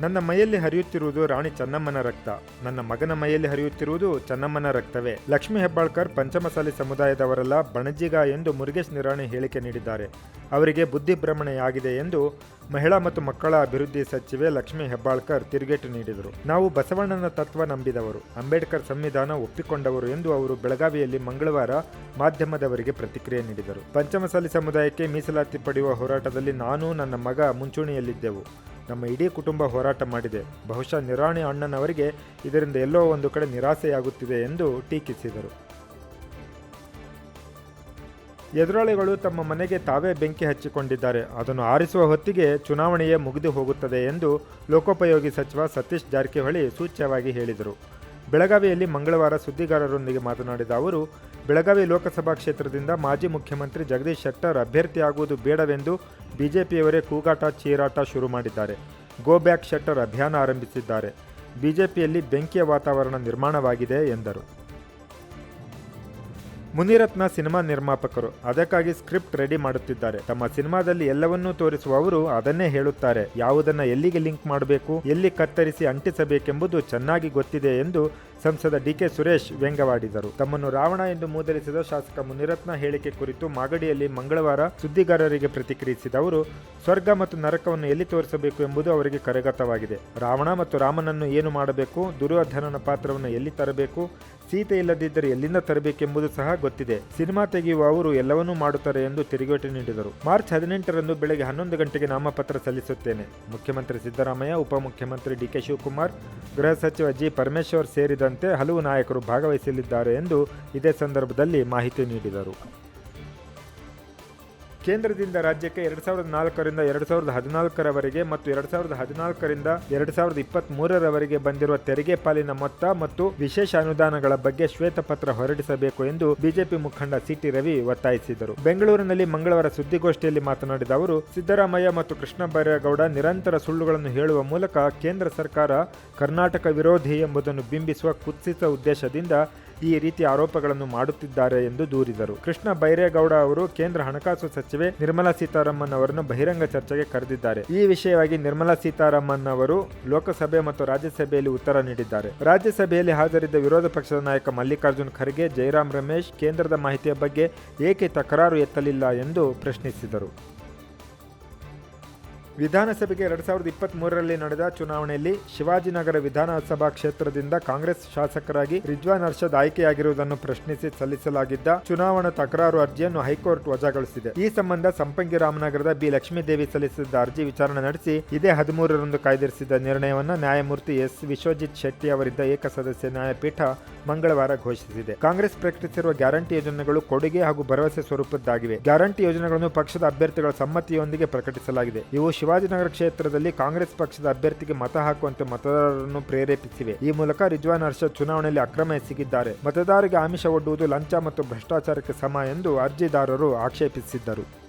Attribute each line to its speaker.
Speaker 1: ನನ್ನ ಮೈಯಲ್ಲಿ ಹರಿಯುತ್ತಿರುವುದು ರಾಣಿ ಚೆನ್ನಮ್ಮನ ರಕ್ತ. ನನ್ನ ಮಗನ ಮೈಯಲ್ಲಿ ಹರಿಯುತ್ತಿರುವುದು ಚೆನ್ನಮ್ಮನ ರಕ್ತವೇ. ಲಕ್ಷ್ಮೀ ಹೆಬ್ಬಾಳ್ಕರ್ ಪಂಚಮಸಾಲಿ ಸಮುದಾಯದವರೆಲ್ಲ ಬಣಜಿಗ ಎಂದು ಮುರುಗೇಶ್ ನಿರಾಣಿ ಹೇಳಿಕೆ ನೀಡಿದ್ದಾರೆ. ಅವರಿಗೆ ಬುದ್ಧಿಭ್ರಮಣೆಯಾಗಿದೆ ಎಂದು ಮಹಿಳಾ ಮತ್ತು ಮಕ್ಕಳ ಅಭಿವೃದ್ಧಿ ಸಚಿವೆ ಲಕ್ಷ್ಮೀ ಹೆಬ್ಬಾಳ್ಕರ್ ತಿರುಗೇಟು ನೀಡಿದರು. ನಾವು ಬಸವಣ್ಣನ ತತ್ವ ನಂಬಿದವರು. ಅಂಬೇಡ್ಕರ್ ಸಂವಿಧಾನ ಒಪ್ಪಿಕೊಂಡವರು ಎಂದು ಅವರು ಬೆಳಗಾವಿಯಲ್ಲಿ ಮಂಗಳವಾರ ಮಾಧ್ಯಮದವರಿಗೆ ಪ್ರತಿಕ್ರಿಯೆ ನೀಡಿದರು. ಪಂಚಮಸಾಲಿ ಸಮುದಾಯಕ್ಕೆ ಮೀಸಲಾತಿ ಪಡೆಯುವ ಹೋರಾಟದಲ್ಲಿ ನಾನು ನನ್ನ ಮಗ ಮುಂಚೂಣಿಯಲ್ಲಿದ್ದೆವು. ನಮ್ಮ ಇಡೀ ಕುಟುಂಬ ಹೋರಾಟ ಮಾಡಿದೆ. ಬಹುಶಃ ನಿರಾಣಿ ಅಣ್ಣನವರಿಗೆ ಇದರಿಂದ ಎಲ್ಲೋ ಒಂದು ಕಡೆ ನಿರಾಸೆಯಾಗುತ್ತಿದೆ ಎಂದು ಟೀಕಿಸಿದರು. ಎದುರಾಳಿಗಳು ತಮ್ಮ ಮನೆಗೆ ತಾವೇ ಬೆಂಕಿ ಹಚ್ಚಿಕೊಂಡಿದ್ದಾರೆ. ಅದನ್ನು ಆರಿಸುವ ಹೊತ್ತಿಗೆ ಚುನಾವಣೆಯೇ ಮುಗಿದು ಹೋಗುತ್ತದೆ ಎಂದು ಲೋಕೋಪಯೋಗಿ ಸಚಿವ ಸತೀಶ್ ಜಾರಕಿಹೊಳಿ ಸೂಚ್ಯವಾಗಿ ಹೇಳಿದರು. ಬೆಳಗಾವಿಯಲ್ಲಿ ಮಂಗಳವಾರ ಸುದ್ದಿಗಾರರೊಂದಿಗೆ ಮಾತನಾಡಿದ ಅವರು ಬೆಳಗಾವಿ ಲೋಕಸಭಾ ಕ್ಷೇತ್ರದಿಂದ ಮಾಜಿ ಮುಖ್ಯಮಂತ್ರಿ ಜಗದೀಶ್ ಶೆಟ್ಟರ್ ಅಭ್ಯರ್ಥಿಯಾಗುವುದು ಬೇಡವೆಂದು ಬಿಜೆಪಿಯವರೇ ಕೂಗಾಟ, ಚೀರಾಟ ಶುರು ಮಾಡಿದ್ದಾರೆ. ಗೋ ಬ್ಯಾಕ್ ಶೆಟ್ಟರ್ ಅಭಿಯಾನ ಆರಂಭಿಸಿದ್ದಾರೆ. ಬಿಜೆಪಿಯಲ್ಲಿ ಬೆಂಕಿಯ ವಾತಾವರಣ ನಿರ್ಮಾಣವಾಗಿದೆ ಎಂದರು. ಮುನಿರತ್ನ ಸಿನಿಮಾ ನಿರ್ಮಾಪಕರು ಅದಕ್ಕಾಗಿ ಸ್ಕ್ರಿಪ್ಟ್ ರೆಡಿ ಮಾಡುತ್ತಿದ್ದಾರೆ. ತಮ್ಮ ಸಿನಿಮಾದಲ್ಲಿ ಎಲ್ಲವನ್ನೂ ತೋರಿಸುವ ಅವರು ಅದನ್ನೇ ಹೇಳುತ್ತಾರೆ. ಯಾವುದನ್ನ ಎಲ್ಲಿಗೆ ಲಿಂಕ್ ಮಾಡಬೇಕು, ಎಲ್ಲಿ ಕತ್ತರಿಸಿ ಅಂಟಿಸಬೇಕೆಂಬುದು ಚೆನ್ನಾಗಿ ಗೊತ್ತಿದೆ ಎಂದು ಸಂಸದ ಡಿಕೆ ಸುರೇಶ್ ವ್ಯಂಗ್ಯವಾಡಿದರು. ತಮ್ಮನ್ನು ರಾವಣ ಎಂದು ಮೂದಲಿಸಿದ ಶಾಸಕ ಮುನಿರತ್ನ ಹೇಳಿಕೆ ಕುರಿತು ಮಾಗಡಿಯಲ್ಲಿ ಮಂಗಳವಾರ ಸುದ್ದಿಗಾರರಿಗೆ ಪ್ರತಿಕ್ರಿಯಿಸಿದ ಅವರು ಸ್ವರ್ಗ ಮತ್ತು ನರಕವನ್ನು ಎಲ್ಲಿ ತೋರಿಸಬೇಕು ಎಂಬುದು ಅವರಿಗೆ ಕರೆಗತವಾಗಿದೆ. ರಾವಣ ಮತ್ತು ರಾಮನನ್ನು ಏನು ಮಾಡಬೇಕು, ದುರ್ಯೋಧನನ ಪಾತ್ರವನ್ನು ಎಲ್ಲಿ ತರಬೇಕು, ಸೀತೆ ಇಲ್ಲದಿದ್ದರೆ ಎಲ್ಲಿಂದ ತರಬೇಕೆಂಬುದು ಸಹ ಗೊತ್ತಿದೆ. ಸಿನಿಮಾ ತೆಗೆಯುವ ಅವರು ಎಲ್ಲವನ್ನೂ ಮಾಡುತ್ತಾರೆ ಎಂದು ತಿರುಗೇಟು ನೀಡಿದರು. ಮಾರ್ಚ್ ಹದಿನೆಂಟರಂದು ಬೆಳಗ್ಗೆ ಹನ್ನೊಂದು ಗಂಟೆಗೆ ನಾಮಪತ್ರ ಸಲ್ಲಿಸುತ್ತೇನೆ. ಮುಖ್ಯಮಂತ್ರಿ ಸಿದ್ದರಾಮಯ್ಯ, ಉಪಮುಖ್ಯಮಂತ್ರಿ ಡಿಕೆ ಶಿವಕುಮಾರ್, ಗೃಹ ಸಚಿವ ಜಿ ಪರಮೇಶ್ವರ್ ಸೇರಿದಂತೆ ಹಲವು ನಾಯಕರು ಭಾಗವಹಿಸಲಿದ್ದಾರೆ ಎಂದು ಇದೇ ಸಂದರ್ಭದಲ್ಲಿ ಮಾಹಿತಿ ನೀಡಿದರು. ಕೇಂದ್ರದಿಂದ ರಾಜ್ಯಕ್ಕೆ ಎರಡು ಸಾವಿರದ ನಾಲ್ಕರಿಂದ ಎರಡು ಸಾವಿರದ ಹದಿನಾಲ್ಕರವರೆಗೆ ಮತ್ತು ಎರಡು ಸಾವಿರದ ಹದಿನಾಲ್ಕರಿಂದ ಎರಡು ಸಾವಿರದ ಇಪ್ಪತ್ತ್ ಮೂರರವರೆಗೆ ಬಂದಿರುವ ತೆರಿಗೆ ಪಾಲಿನ ಮೊತ್ತ ಮತ್ತು ವಿಶೇಷ ಅನುದಾನಗಳ ಬಗ್ಗೆ ಶ್ವೇತಪತ್ರ ಹೊರಡಿಸಬೇಕು ಎಂದು ಬಿಜೆಪಿ ಮುಖಂಡ ಸಿಟಿ ರವಿ ಒತ್ತಾಯಿಸಿದರು. ಬೆಂಗಳೂರಿನಲ್ಲಿ ಮಂಗಳವಾರ ಸುದ್ದಿಗೋಷ್ಠಿಯಲ್ಲಿ ಮಾತನಾಡಿದ ಅವರು, ಸಿದ್ದರಾಮಯ್ಯ ಮತ್ತು ಕೃಷ್ಣ ಬೈರೇಗೌಡ ನಿರಂತರ ಸುಳ್ಳುಗಳನ್ನು ಹೇಳುವ ಮೂಲಕ ಕೇಂದ್ರ ಸರ್ಕಾರ ಕರ್ನಾಟಕ ವಿರೋಧಿ ಎಂಬುದನ್ನು ಬಿಂಬಿಸುವ ಕುತ್ಸಿತ ಉದ್ದೇಶದಿಂದ ಈ ರೀತಿ ಆರೋಪಗಳನ್ನು ಮಾಡುತ್ತಿದ್ದಾರೆ ಎಂದು ದೂರಿದರು. ಕೃಷ್ಣ ಬೈರೇಗೌಡ ಅವರು ಕೇಂದ್ರ ಹಣಕಾಸು ಸಚಿವೆ ನಿರ್ಮಲಾ ಸೀತಾರಾಮನ್ ಅವರನ್ನು ಬಹಿರಂಗ ಚರ್ಚೆಗೆ ಕರೆದಿದ್ದಾರೆ. ಈ ವಿಷಯವಾಗಿ ನಿರ್ಮಲಾ ಸೀತಾರಾಮನ್ ಅವರು ಲೋಕಸಭೆ ಮತ್ತು ರಾಜ್ಯಸಭೆಯಲ್ಲಿ ಉತ್ತರ ನೀಡಿದ್ದಾರೆ. ರಾಜ್ಯಸಭೆಯಲ್ಲಿ ಹಾಜರಿದ್ದ ವಿರೋಧ ಪಕ್ಷದ ನಾಯಕ ಮಲ್ಲಿಕಾರ್ಜುನ್ ಖರ್ಗೆ ಜಯರಾಮ್ ರಮೇಶ್ ಕೇಂದ್ರದ ಮಾಹಿತಿಯ ಬಗ್ಗೆ ಏಕೆ ತಕರಾರು ಎತ್ತಲಿಲ್ಲ ಎಂದು ಪ್ರಶ್ನಿಸಿದರು. ವಿಧಾನಸಭೆಗೆ ಎರಡು ಸಾವಿರದ ಇಪ್ಪತ್ತ್ ಮೂರರಲ್ಲಿ ನಡೆದ ಚುನಾವಣೆಯಲ್ಲಿ ಶಿವಾಜಿನಗರ ವಿಧಾನಸಭಾ ಕ್ಷೇತ್ರದಿಂದ ಕಾಂಗ್ರೆಸ್ ಶಾಸಕರಾಗಿ ರಿಜ್ವಾನ್ ಅರ್ಷದ್ ಆಯ್ಕೆಯಾಗಿರುವುದನ್ನು ಪ್ರಶ್ನಿಸಿ ಸಲ್ಲಿಸಲಾಗಿದ್ದ ಚುನಾವಣಾ ತಕರಾರು ಅರ್ಜಿಯನ್ನು ಹೈಕೋರ್ಟ್ ವಜಾಗೊಳಿಸಿದೆ. ಈ ಸಂಬಂಧ ಸಂಪಂಗಿ ರಾಮನಗರದ ಬಿ ಲಕ್ಷ್ಮೀದೇವಿ ಸಲ್ಲಿಸಿದ್ದ ಅರ್ಜಿ ವಿಚಾರಣೆ ನಡೆಸಿ ಇದೇ ಹದಿಮೂರರಂದು ಕಾಯ್ದಿರಿಸಿದ ನಿರ್ಣಯವನ್ನು ನ್ಯಾಯಮೂರ್ತಿ ಎಸ್ ವಿಶ್ವಜಿತ್ ಶೆಟ್ಟಿ ಅವರಿದ್ದ ಏಕಸದಸ್ಯ ನ್ಯಾಯಪೀಠ ಮಂಗಳವಾರ ಘೋಷಿಸಿದೆ. ಕಾಂಗ್ರೆಸ್ ಪ್ರಕಟಿಸಿರುವ ಗ್ಯಾರಂಟಿ ಯೋಜನೆಗಳು ಕೊಡುಗೆ ಹಾಗೂ ಭರವಸೆ ಸ್ವರೂಪದ್ದಾಗಿವೆ. ಗ್ಯಾರಂಟಿ ಯೋಜನೆಗಳನ್ನು ಪಕ್ಷದ ಅಭ್ಯರ್ಥಿಗಳ ಸಮ್ಮತಿಯೊಂದಿಗೆ ಪ್ರಕಟಿಸಲಾಗಿದೆ. ಇವು ಶಿವಾಜಿನಗರ ಕ್ಷೇತ್ರದಲ್ಲಿ ಕಾಂಗ್ರೆಸ್ ಪಕ್ಷದ ಅಭ್ಯರ್ಥಿಗೆ ಮತ ಹಾಕುವಂತೆ ಮತದಾರರನ್ನು ಪ್ರೇರೇಪಿಸಿವೆ. ಈ ಮೂಲಕ ರಿಜ್ವಾನ್ ಅರ್ಷದ್ ಚುನಾವಣೆಯಲ್ಲಿ ಅಕ್ರಮ ಎಸಗಿದ್ದಾರೆ. ಮತದಾರರಿಗೆ ಆಮಿಷ ಒಡ್ಡುವುದು ಲಂಚ ಮತ್ತು ಭ್ರಷ್ಟಾಚಾರಕ್ಕೆ ಸಮ ಎಂದು ಅರ್ಜಿದಾರರು ಆಕ್ಷೇಪಿಸಿದ್ದರು.